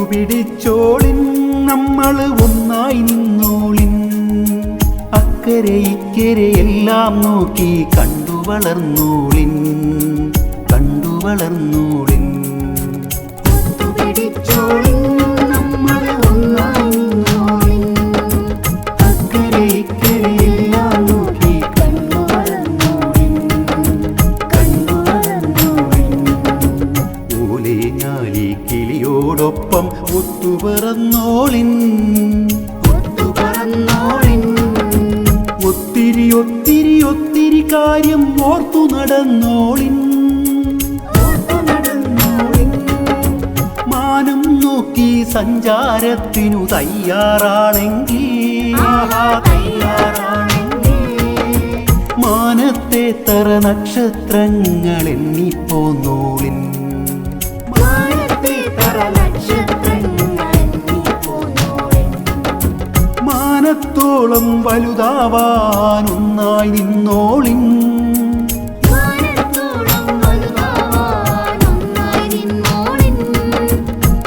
ഒത്തുപിടിച്ചോളിൻ നമ്മൾ ഒന്നായി നിന്നോളിൻ. അക്കരെ ഇക്കരെ എല്ലാം നോക്കി കണ്ടു വളർന്നോളിൻ കണ്ടു വളർന്നോളിൻ ഓലെ ഈ കിളിയോടൊപ്പം ഒത്തുപറന്നോളിൻ ഒത്തുപറന്നോളിൻ. ഒത്തിരി ഒത്തിരി ഒത്തിരി കാര്യം ഓർത്തു നടന്നോളിൻ. മാനം നോക്കി സഞ്ചാരത്തിനു തയ്യാറാണെങ്കിൽ മാനത്തെ തറ നക്ഷത്രങ്ങൾ എണ്ണിപ്പോന്നോളിൻ. വലുതോളം വലുതാവാനൊന്നായി നിന്നോളിൻ.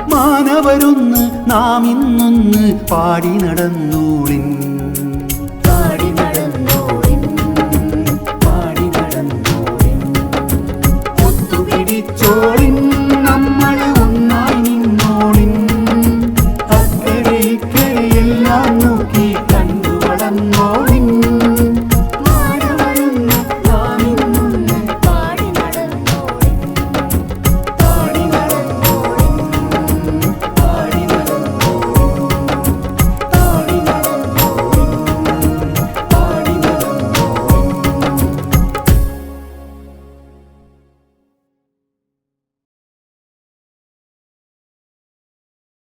മാനവരൊന്ന് നാം ഇന്നൊന്ന് പാടി നടന്നോളിൻ. പാടി നടന്നോളിൻ. ഒത്തുപിടിച്ചോളിൻ.